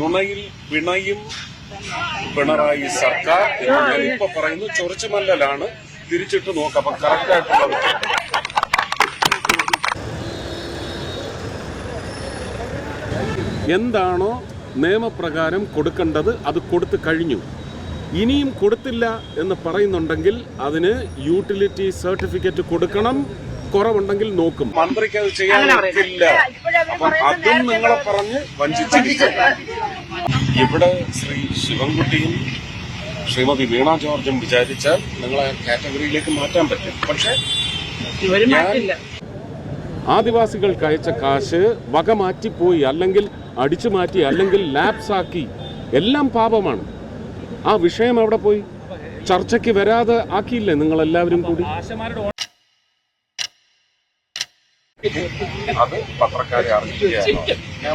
നുണയിൽ പിണയും പിണറായി സർക്കാർ എന്ന് ഞാൻ ഇപ്പൊ പറയുന്നു. ചൊറിച്ചുമല്ലലാണ് തിരിച്ചിട്ട് നോക്കാം. അപ്പൊ കറക്റ്റ് ആയിട്ടുള്ളത് എന്താണോ നിയമപ്രകാരം കൊടുക്കേണ്ടത് അത് കൊടുത്തു കഴിഞ്ഞു. ഇനിയും കൊടുത്തില്ല എന്ന് പറയുന്നുണ്ടെങ്കിൽ അതിന് യൂട്ടിലിറ്റി സർട്ടിഫിക്കറ്റ് കൊടുക്കണം. കുറവുണ്ടെങ്കിൽ നോക്കും. മന്ത്രിക്ക് അത് ചെയ്യാൻ പറ്റില്ല അപ്പം അതും നിങ്ങളെ പറഞ്ഞ് വഞ്ചിച്ചിരിക്കും. ഇവിടെ ശ്രീ ശിവൻകുട്ടിയും ശ്രീമതി വീണ ജോർജും വിചാരിച്ചാൽ നിങ്ങളെ കാറ്റഗറിയിലേക്ക് മാറ്റാൻ പറ്റും. പക്ഷെ ആദിവാസികൾക്ക് അയച്ച കാശ് വക മാറ്റിപ്പോയി അല്ലെങ്കിൽ അടിച്ചു മാറ്റി അല്ലെങ്കിൽ ലാപ്സാക്കി എല്ലാം പാപമാണ്. ആ വിഷയം അവിടെ പോയി? ചർച്ചയ്ക്ക് വരാതെ ആക്കിയില്ലേ നിങ്ങളെല്ലാവരും കൂടി? അത് പത്രക്കാരെ അറിയിക്കുകയാണ്? ഞാൻ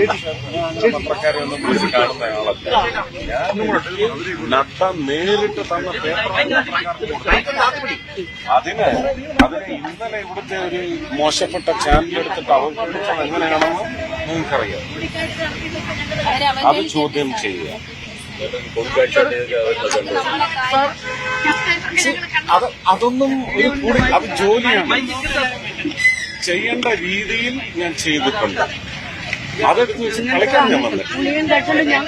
പത്രക്കാരെ ഒന്നും വിളിച്ച് കാണുന്ന ആളല്ല. ഞാൻ നട്ട നേരിട്ട് തന്ന പേപ്പർ അതിന് അതിന് ഇന്നലെ ഇവിടുത്തെ ഒരു മോശപ്പെട്ട ചാനൽ എടുത്തിട്ട് അവതരിപ്പിച്ചത് എങ്ങനെയാണെന്ന് നിങ്ങൾക്കറിയാം. അത് ചോദ്യം ചെയ്യുക. അത് അതൊന്നും ഒരു കൂടി അത് ജോലിയാണ്. ചെയ്യേണ്ട രീതിയിൽ ഞാൻ ചെയ്തിട്ടുണ്ട്. അതെടുത്ത് വെച്ച് കളിക്കാൻ ഞാൻ വന്നിട്ടില്ല ഞാൻ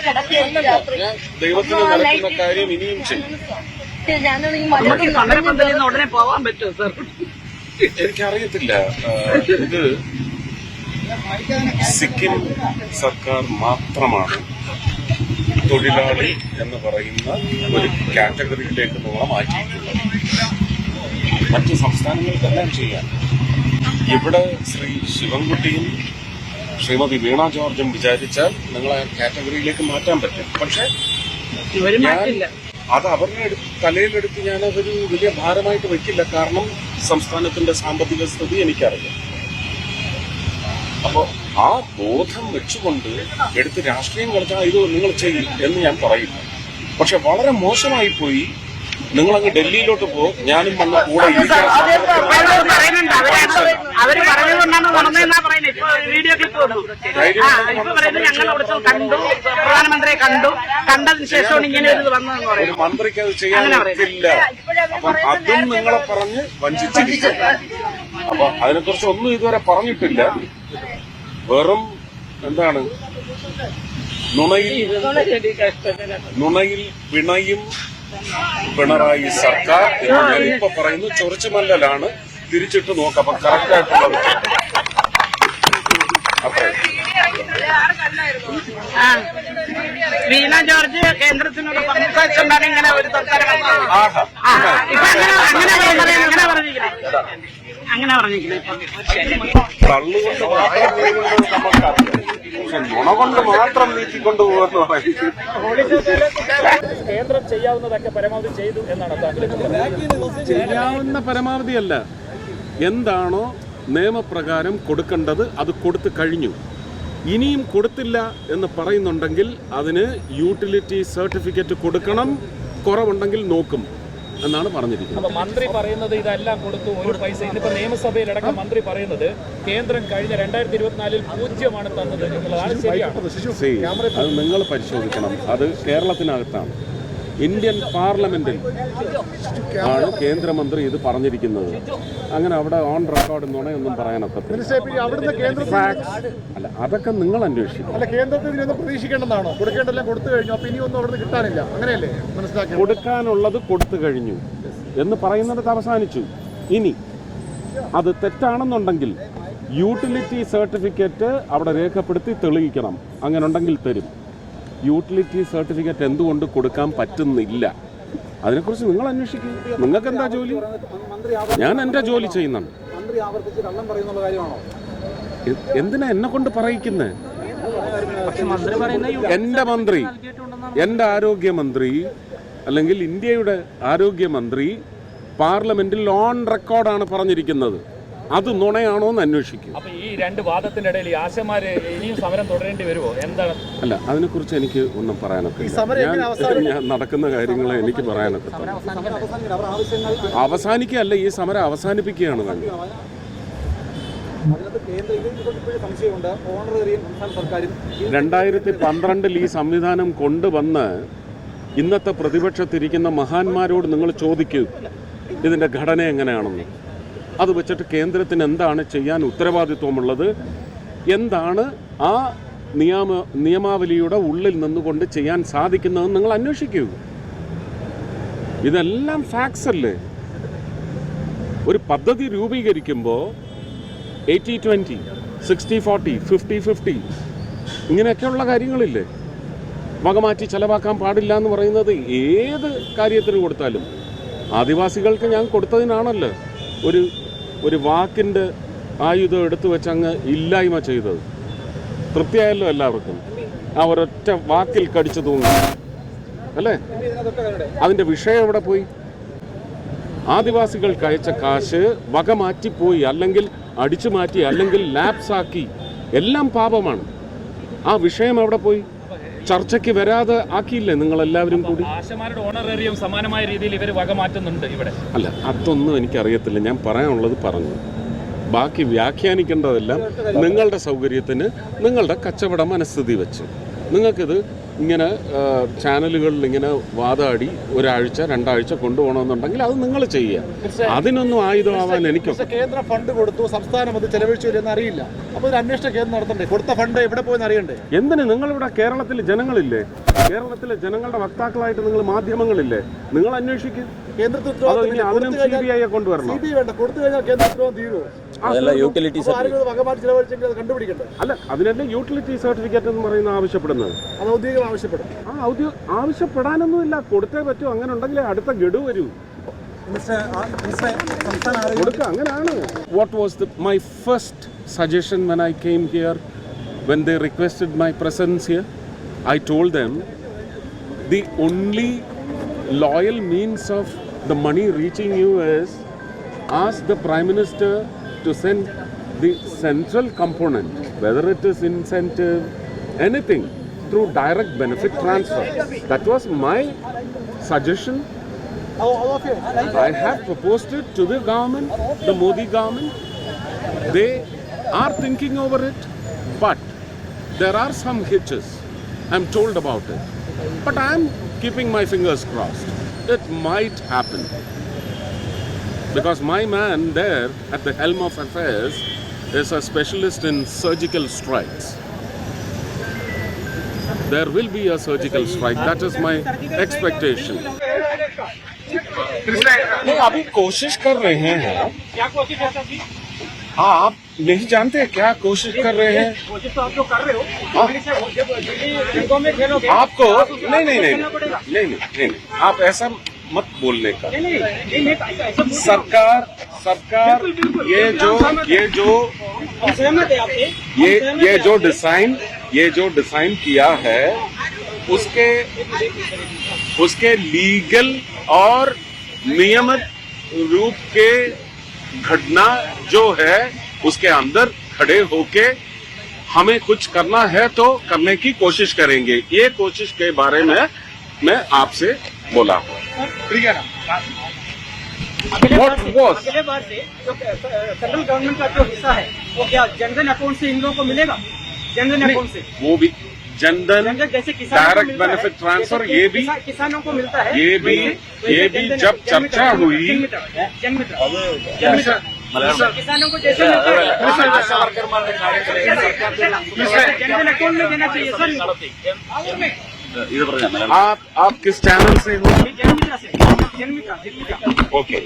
ദൈവത്തിന് നടക്കുന്ന കാര്യം ഇനിയും ചെയ്യും. ഉടനെ പോവാൻ പറ്റുമോ സർ എനിക്കറിയത്തില്ല. ഇത് സിക്കിം സർക്കാർ മാത്രമാണ് തൊഴിലാളി എന്ന് പറയുന്ന ഒരു കാറ്റഗറിയിലേക്ക് നോളം മാറ്റിയിട്ടുള്ളത്. മറ്റ് സംസ്ഥാനങ്ങൾക്കെല്ലാം ചെയ്യാം. ഇവിടെ ശ്രീ ശിവൻകുട്ടിയും ശ്രീമതി വീണ ജോർജും വിചാരിച്ചാൽ നിങ്ങളെ കാറ്റഗറിയിലേക്ക് മാറ്റാൻ പറ്റും. പക്ഷെ അത് അവരുടെ തലയിലെടുത്ത് ഞാൻ അതൊരു വലിയ ഭാരമായിട്ട് വയ്ക്കില്ല. കാരണം സംസ്ഥാനത്തിന്റെ സാമ്പത്തിക സ്ഥിതി എനിക്കറിയാം അപ്പോ ആ ബോധം വെച്ചുകൊണ്ട് എടുത്ത് രാഷ്ട്രീയം കളിച്ചാൽ ഇത് നിങ്ങൾ ചെയ്യും എന്ന് ഞാൻ പറയില്ല പക്ഷെ വളരെ മോശമായി പോയി നിങ്ങളങ്ങ് ഡൽഹിയിലോട്ട് പോകും ഞാനും വന്ന കൂടെ അവർ നടന്നതെന്നാ പറയുന്നത്. ഇപ്പൊ വീഡിയോ ക്ലിപ്പ് ഇപ്പൊ പറയുന്നത് ഞങ്ങൾ അവിടുത്തെ കണ്ടു. പ്രധാനമന്ത്രിയെ കണ്ടു. കണ്ടതിന് ശേഷമാണ് ഇങ്ങനെ ഒരു വന്നതെന്ന് പറയുന്നത്. മന്ത്രിക്ക് അത് ചെയ്യാൻ. പറ്റില്ല അപ്പം അതും നിങ്ങളെ പറഞ്ഞ് വഞ്ചിച്ചിരിക്കും. അപ്പൊ അതിനെക്കുറിച്ച് ഒന്നും ഇതുവരെ പറഞ്ഞിട്ടില്ല. വെറും എന്താണ്? നുണയിൽ നുണയിൽ പിണയും പിണറായി സർക്കാർ എന്ന് ഞാൻ ഇപ്പൊ പറയുന്നു ചൊറിച്ചുമല്ലലാണ് തിരിച്ചിട്ട് നോക്ക അപ്പൊ കറക്റ്റ് ആയിട്ടുള്ളത് വീണ ജോർജ് കേന്ദ്രത്തിനോട് സംസാരിച്ചുകൊണ്ടാണ് ഇങ്ങനെ ഒരു അങ്ങനെ പറഞ്ഞിരിക്കുന്നത് തള്ളുകൊണ്ട് പക്ഷെ നുണ കൊണ്ട് മാത്രം നീക്കിക്കൊണ്ട് പോകുമെന്ന് പറയുന്നത് കേന്ദ്രം ചെയ്യാവുന്നതൊക്കെ പരമാവധി ചെയ്തു എന്നാണ് ചെയ്യാവുന്ന പരമാവധിയല്ല. എന്താണോ നിയമപ്രകാരം കൊടുക്കേണ്ടത് അത് കൊടുത്തു കഴിഞ്ഞു. ഇനിയും കൊടുത്തില്ല എന്ന് പറയുന്നുണ്ടെങ്കിൽ അതിന് യൂട്ടിലിറ്റി സർട്ടിഫിക്കറ്റ് കൊടുക്കണം കുറവുണ്ടെങ്കിൽ നോക്കും. എന്നാണ് പറഞ്ഞിരിക്കുന്നത്. അപ്പൊ മന്ത്രി പറയുന്നത് ഇതെല്ലാം കൊടുത്തു ഒരു പൈസ. ഇന്നിപ്പോ നിയമസഭയിലടക്കം മന്ത്രി പറയുന്നത് കേന്ദ്രം കഴിഞ്ഞ രണ്ടായിരത്തി ഇരുപത്തിനാലിൽ പൂജ്യമാണ് തന്നത്. എന്നുള്ളതാണ് ശരിയാണ്. അത് നിങ്ങൾ പരിശോധിക്കണം. അത് കേരളത്തിനകത്താണ്. ഇന്ത്യൻ പാർലമെന്റിൽ ആണ് കേന്ദ്രമന്ത്രി ഇത് പറഞ്ഞിരിക്കുന്നത്. അങ്ങനെ അവിടെ ഓൺ റെക്കോർഡ് നുണയൊന്നും കേന്ദ്ര അല്ല അതൊക്കെ നിങ്ങൾ അന്വേഷിക്കും അല്ല കേന്ദ്രത്തിൽ ഇതിനൊന്നും പ്രതീക്ഷിക്കേണ്ടതാണോ? കൊടുക്കേണ്ടതെല്ലാം കൊടുത്തു കഴിഞ്ഞു? അപ്പൊ ഇനിയൊന്നും അവിടുന്ന് കിട്ടാനില്ല. അങ്ങനെയല്ലേ മനസ്സിലാക്കി കൊടുക്കാനുള്ളത് കൊടുത്തു കഴിഞ്ഞു. എന്ന് പറയുന്നിടത്ത് അവസാനിച്ചു. ഇനി അത് തെറ്റാണെന്നുണ്ടെങ്കിൽ യൂട്ടിലിറ്റി സർട്ടിഫിക്കറ്റ് അവിടെ രേഖപ്പെടുത്തി തെളിയിക്കണം. അങ്ങനെ ഉണ്ടെങ്കിൽ തരും. യൂട്ടിലിറ്റി സർട്ടിഫിക്കറ്റ് എന്തുകൊണ്ട് കൊടുക്കാൻ പറ്റുന്നില്ല? അതിനെക്കുറിച്ച് നിങ്ങൾ അന്വേഷിക്കും. നിങ്ങൾക്ക് എന്താ ജോലി? ഞാൻ എന്റെ ജോലി ചെയ്യുന്നുണ്ട് മന്ത്രി ആവർത്തിച്ച് കള്ളം പറയുന്നുള്ള കാര്യമാണോ? എന്തിനാ എന്നെ കൊണ്ട് പറയിക്കുന്നത് പക്ഷെ മന്ത്രി പറയുന്ന എന്റെ മന്ത്രി എന്റെ ആരോഗ്യമന്ത്രി അല്ലെങ്കിൽ ഇന്ത്യയുടെ ആരോഗ്യമന്ത്രി പാർലമെന്റിൽ ഓൺ റെക്കോർഡാണ് പറഞ്ഞിരിക്കുന്നത്. അത് നുണയാണോ എന്ന് അന്വേഷിക്കും. അപ്പൊ ഈ രണ്ട് വാദത്തിന്റെ ഇടയിൽ ആശമാര് ഇനിയും സമരം തുടരേണ്ടി വരുമോ എന്താണ്? അല്ല അതിനെക്കുറിച്ച് എനിക്ക് ഒന്നും പറയാനൊക്കെ സമരം എങ്ങനെ ഞാൻ നടക്കുന്ന കാര്യങ്ങൾ എനിക്ക് പറയാനൊക്കെ അവസാനിക്കുകയല്ല ഈ സമരം അവസാനിപ്പിക്കുകയാണ് തന്നെ. രണ്ടായിരത്തി പന്ത്രണ്ടിൽ ഈ സംവിധാനം കൊണ്ടുവന്ന് ഇന്നത്തെ പ്രതിപക്ഷത്തിരിക്കുന്ന മഹാന്മാരോട് നിങ്ങൾ ചോദിക്കൂ ഇതിന്റെ ഘടന എങ്ങനെയാണെന്ന്. അത് വെച്ചിട്ട് കേന്ദ്രത്തിന് എന്താണ് ചെയ്യാൻ ഉത്തരവാദിത്വമുള്ളത്? എന്താണ് ആ നിയമ നിയമാവലിയുടെ ഉള്ളിൽ നിന്നുകൊണ്ട് ചെയ്യാൻ സാധിക്കുന്നതെന്ന് നിങ്ങൾ അന്വേഷിക്കൂ. ഇതെല്ലാം ഫാക്സ് അല്ലേ? ഒരു പദ്ധതി രൂപീകരിക്കുമ്പോൾ eighty twenty sixty forty fifty fifty ഇങ്ങനെയൊക്കെയുള്ള കാര്യങ്ങളില്ലേ? വകമാറ്റി ചെലവാക്കാൻ പാടില്ല എന്ന് പറയുന്നത് ഏത് കാര്യത്തിന് കൊടുത്താലും. ആദിവാസികൾക്ക് ഞാൻ കൊടുത്തതിനാണല്ലോ ഒരു ഒരു വാക്കിന്റെ ആയുധം എടുത്തു വെച്ച് അങ്ങ് ഇല്ലായ്മ ചെയ്തത്. തൃപ്തിയായല്ലോ എല്ലാവർക്കും. ആ ഒരൊറ്റ വാക്കിൽ കടിച്ചു തൂങ്ങി. അല്ലേ? അതിന്റെ വിഷയം എവിടെ പോയി? ആദിവാസികൾക്ക് അയച്ച കാശ് വക മാറ്റിപ്പോയി അല്ലെങ്കിൽ അടിച്ചു മാറ്റി അല്ലെങ്കിൽ ലാപ്സാക്കി എല്ലാം പാപമാണ്. ആ വിഷയം എവിടെ പോയി? ചർച്ചയ്ക്ക് വരാതെ ആക്കിയില്ലേ നിങ്ങൾ എല്ലാവരും കൂടി? ആശമാരുടെ ഓണറേറിയം സമാനമായ രീതിയിൽ ഇവർ വക മാറ്റുന്നുണ്ട് ഇവിടെ. അല്ല അതൊന്നും എനിക്കറിയത്തില്ല. ഞാൻ പറയാനുള്ളത് പറഞ്ഞു. ബാക്കി വ്യാഖ്യാനിക്കേണ്ടതെല്ലാം നിങ്ങളുടെ സൗകര്യത്തിന് നിങ്ങളുടെ കച്ചവട മനസ്ഥിതി വെച്ച്. നിങ്ങൾക്കിത് ഇങ്ങനെ ചാനലുകളിൽ ഇങ്ങനെ വാദാടി ഒരാഴ്ച രണ്ടാഴ്ച കൊണ്ടുപോകണമെന്നുണ്ടെങ്കിൽ അത് നിങ്ങൾ ചെയ്യുക. അതിനൊന്നും ആയുധമാവാൻ എനിക്ക് കേന്ദ്ര ഫണ്ട് കൊടുത്തു സംസ്ഥാനം അത് ചെലവഴിച്ചു എന്ന് അറിയില്ല. അപ്പോൾ ഒരു അന്വേഷണ കേന്ദ്രം നടത്തണ്ടേ? കൊടുത്ത ഫണ്ട് എവിടെ പോയെന്ന് അറിയണ്ടേ? എന്തിന്? നിങ്ങളിവിടെ കേരളത്തിൽ ജനങ്ങളില്ലേ? കേരളത്തിലെ ജനങ്ങളുടെ വക്താക്കളായിട്ട് നിങ്ങൾ മാധ്യമങ്ങളില്ലേ? നിങ്ങൾ അന്വേഷിക്കും. കേന്ദ്രത്തിൽ അതോ ഇനി അതിനും സി ബി ഐയെ കൊണ്ടുവരണം? കൊടുത്തു കഴിഞ്ഞാൽ കേന്ദ്ര ഉത്തരവാദിത്വം തീരുമോ? അതല്ല യൂട്ടിലിറ്റി അല്ല അതിനല്ലേ യൂട്ടിലിറ്റി സർട്ടിഫിക്കറ്റ് എന്ന് പറയുന്ന ആവശ്യപ്പെടുന്നത്. അത് ഔദ്യോഗികം ആവശ്യപ്പെടും. ആ ഔദ്യോ ആവശ്യപ്പെടാനൊന്നുമില്ല. കൊടുത്തേ പറ്റൂ. അങ്ങനെ ഉണ്ടെങ്കിലേ അടുത്ത ഗഡു വരൂ. സംസ്ഥാന കൊടുക്കുക അങ്ങനെയാണ് what was the my first suggestion when I came here when they requested my presence here I told them the only loyal means of the money reaching you is ask the Prime Minister to send the central component, whether it is incentive, anything, through direct benefit transfer. That was my suggestion. I have proposed it to the government, the Modi government. They are thinking over it, but there are some hitches. I'm told about it. But I'm keeping my fingers crossed. It might happen because my man there at the helm of affairs is a specialist in surgical strikes. There will be a surgical strike. That is my expectation. नहीं अभी कोशिश कर रहे हैं क्या कोशिश है sir जी हाँ आप नहीं जानते क्या कोशिश कर रहे हैं कोशिश तो आप लोग कर रहे हो हाँ। दिल्ली से जब दिल्ली रंगों में खेलोगे आपको आप उसको नहीं नहीं नहीं करना पड़ेगा। नहीं नहीं नहीं नहीं आप ऐसा मत बोलने का। सरकार सरकार। ये जो ये जो ये ये जो। डिज़ाइन ये जो डिज़ाइन किया है उसके उसके लीगल और नियमित रूप के घटना जो है उसके अंदर खड़े होके हमें कुछ करना है तो करने की कोशिश करेंगे। ये कोशिश के बारे में मैं आपसे बोला हूँ। अगले What बार से was? अगले बार से जो सेंट्रल गवर्नमेंट का जो हिस्सा है वो क्या जनधन अकाउंट से इन लोगों को मिलेगा जनधन अकाउंट से वो भी जनधन जैसे किसानों को डायरेक्ट बेनिफिट ट्रांसफ़र ये भी किसा- किसानों को मिलता है ये भी- ये भी जब चर्चा हुई- किसानों को जैसे मिलता है जनधन अकाउंट में देना चाहिए सर इनको। आप आप किस चैनल से हो ये जनमित्र से जनमित्र जनमित्र ओके